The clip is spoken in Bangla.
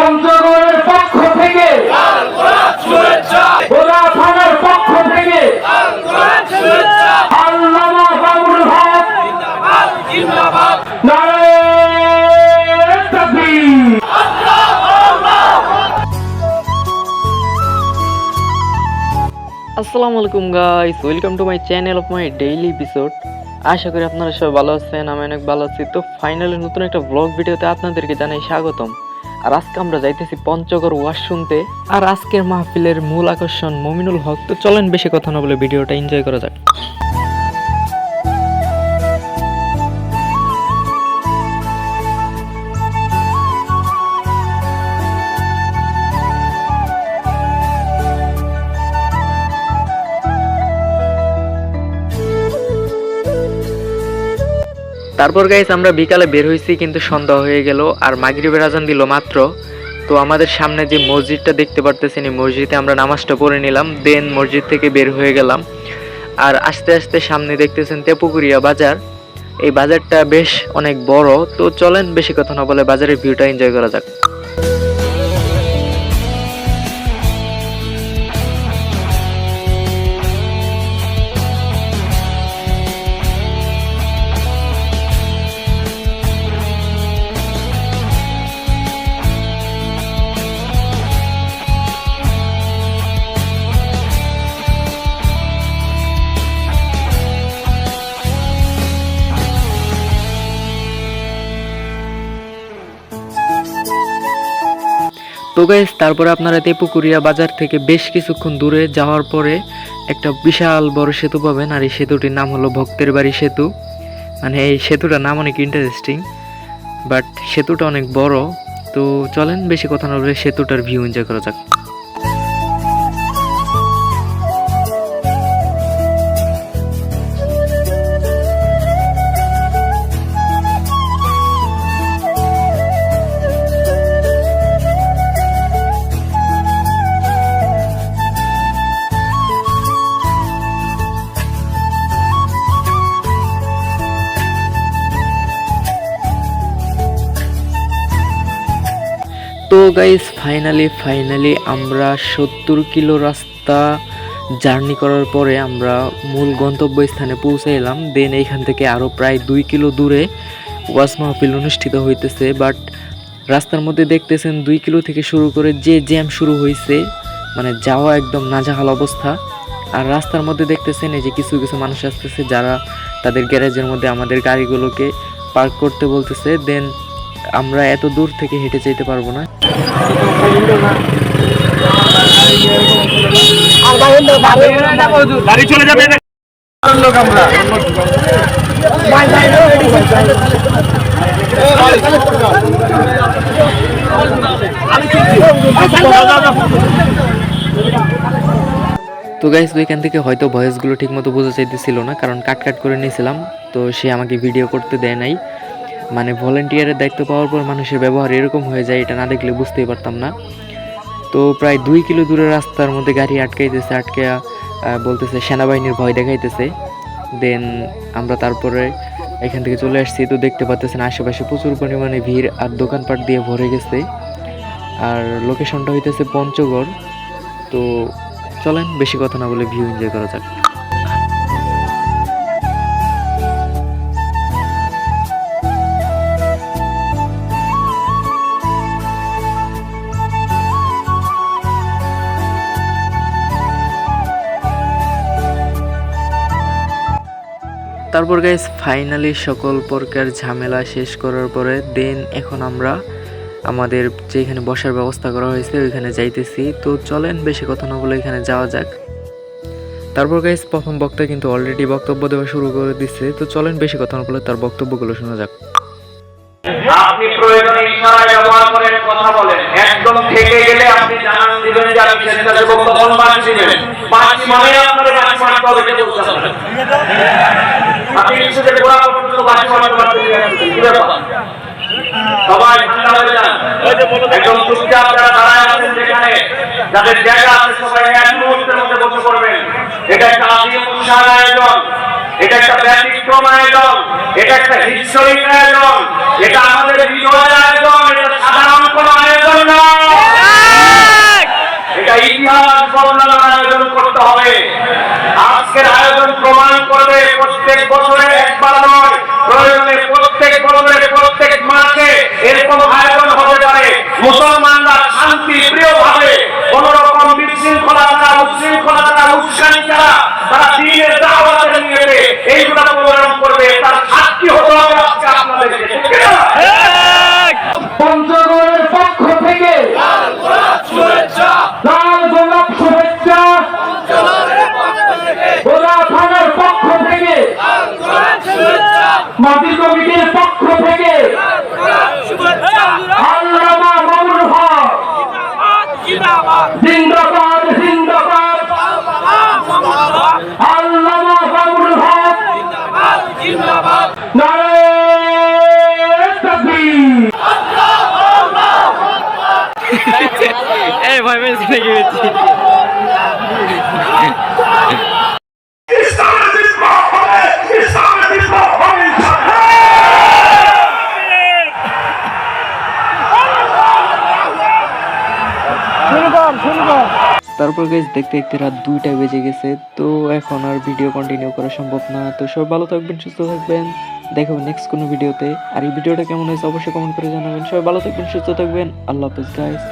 পঞ্চগড়ের পক্ষ থেকে থানার পক্ষ থেকে আসসালামু আলাইকুম guys welcome to my channel of my daily episode আশা করি আপনারা সবাই ভালো আছেন, আমি অনেক ভালো আছি। তো ফাইনালি নতুন একটা ব্লগ ভিডিওতে আপনাদেরকে জানাই স্বাগতম। আর আজকে আমরা যাইতেছি পঞ্চগড় ওয়াশ শুনতে। আর আজকের মাহফিলের মূল আকর্ষণ মমিনুল হক। তো চলেন বেশি কথা না বলে ভিডিওটা এনজয় করা যাক। তারপর গাইস আমরা বিকালে বের হয়েছি কিন্তু সন্ধ্যা হয়ে গেল, আর মাগরিবের আজান দিল মাত্র। তো আমাদের সামনে যে মসজিদটা দেখতে পারতেছেন, এই মসজিদে আমরা নামাজটা পড়ে নিলাম দেন মসজিদ থেকে বের হয়ে গেলাম। আর আস্তে আস্তে সামনে দেখতেছেন তেপুকুরিয়া বাজার। এই বাজারটা বেশ অনেক বড়, তো চলেন বেশি কথা না বলে বাজারের ভিউটা এনজয় করা যাক। তো গাইস তারপরে আপনারা তেপুকুরিয়া বাজার থেকে বেশ কিছুক্ষণ দূরে যাওয়ার পরে একটা বিশাল বড় সেতু পাবেন আর এই সেতুটির নাম হলো ভক্তের বাড়ি সেতু। মানে এই সেতুটার নাম অনেক ইন্টারেস্টিং বাট সেতুটা অনেক বড়। তো চলেন, বেশি কথা না বলে সেতুটার ভিউ এনজয় করা যাক। তো গাইস ফাইনালি ফাইনালি আমরা সত্তর কিলো রাস্তা জার্নি করার পরে আমরা মূল গন্তব্যস্থানে পৌঁছে এলাম দেন এইখান থেকে আরও প্রায় দুই কিলো দূরে ওয়াজ মাহফিল অনুষ্ঠিত হইতেছে। বাট রাস্তার মধ্যে দেখতেছেন দুই কিলো থেকে শুরু করে যে জ্যাম শুরু হয়েছে মানে যাওয়া একদম নাজাহাল অবস্থা। আর রাস্তার মধ্যে দেখতেছেন এই যে কিছু কিছু মানুষ আসতেছে যারা তাদের গ্যারেজের মধ্যে আমাদের গাড়িগুলোকে পার্ক করতে বলতেছে। দেন আমরা এত দূর থেকে হেঁটে যেতে পারব না। গাড়ি চলে যাবে লোক আমরা তো গাইস ওইখান থেকে হয়তো ভয়েসগুলো ঠিকমতো বোঝা চাইতেছিল না কারণ কাট কাট করে নিয়েছিলাম তো সে আমাকে ভিডিও করতে দেয় নাই। মানে ভলেন্টিয়ারের দায়িত্ব পাওয়ার পর মানুষের ব্যবহার এরকম হয়ে যায়, এটা না দেখলে বুঝতেই পারতাম না। তো প্রায় দুই কিলো দূরের রাস্তার মধ্যে গাড়ি আটকাইতেছে, আটকে বলতেছে সেনাবাহিনীর ভয় দেখাইতেছে। দেন আমরা তারপরে এখান থেকে চলে আসছি, তো দেখতে পাচ্ছেন আশেপাশে প্রচুর পরিমাণে ভিড় আর দোকানপাট দিয়ে ভরে গেছে। আর লোকেশনটা হইতেছে পঞ্চগড়। তো চলেন, বেশি কথা না বলে ভিউ এনজয় করা যাক। তারপর গাইস ফাইনালি সকল প্রকার ঝামেলা শেষ করার পরে দেন এখন আমরা আমাদের যেখানে বসার ব্যবস্থা করা হয়েছে, ওইখানে যাইতেছি। তো চলেন বেশি কথা না বলে এখানে যাওয়া যাক। তারপর গাইস প্রথম বক্তা কিন্তু অলরেডি বক্তব্য দেওয়া শুরু করে দিচ্ছে তো চলেন বেশি কথা না বলে তার বক্তব্যগুলো শোনা যাক। আপনি প্রয়োজনে ইশারায় ব্যবহার করেন কথা বলেন। একদম থেকে গেলে আপনি জানান দিবেন যে আপনি স্বেচ্ছাসেবক তখন বাদ দিবেন। বাকি মানে আপনাদের বাকি মানতে হবে। এটা আপনি কিছু যে গোড়া পর্যন্ত বাকি মানতে পারছেন সবাই ঠান্ডা হয়ে যান। একদম চুপচাপ যারা দাঁড়ায় আছেন যেখানে, যাদের জায়গা আছে, সবাই এক মুহূর্তের মধ্যে বসে পড়বেন। এটা একটা আদিম অনুষ্ঠান আয়োজন। এটা একটা ব্যতিক্রম আয়োজন, এটা একটা হিস্টোরিক আয়োজন, এটা আমাদের বিজয়ের আয়োজন, এটা সাধারণ কোন আয়োজন না এটা ইতিহাস বর্ণনার আয়োজন করতে হবে। আজকের আয়োজন প্রমাণ করবে প্রত্যেক বছর হবে তারপর গাইজ দেখতে দেখতে রাত দুইটা বেজে গেছে, তো এখন আর ভিডিও কন্টিনিউ করা সম্ভব না। তো সব ভালো থাকবেন, সুস্থ থাকবেন। দেখাবেন নেক্সট কোনো ভিডিওতে আর এই ভিডিওটা কেমন হয়েছে অবশ্যই কমেন্ট করে জানাবেন। সবাই ভালো থাকবেন, সুস্থ থাকবেন। আল্লাহ হাফেজ গাইজ